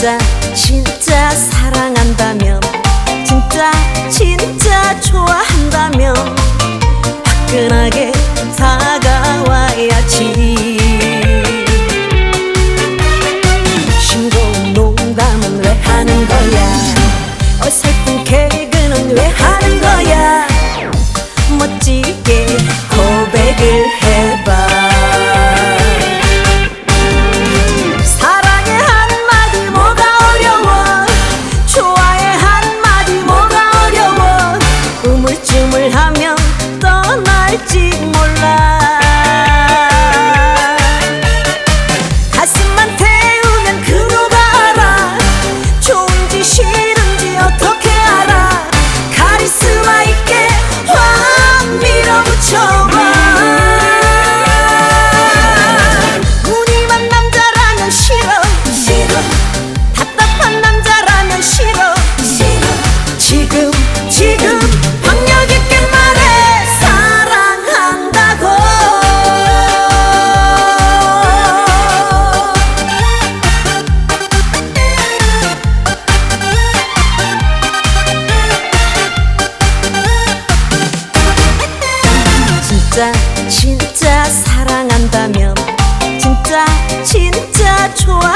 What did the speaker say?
진짜 진짜 사랑한다면 진짜 진짜 좋아한다면 따끈하게 다가와야지. 싱거운 농담은 왜 하는 거야? 어설픈 개그는 왜 하는 거야? 한다면 진짜 진짜 좋아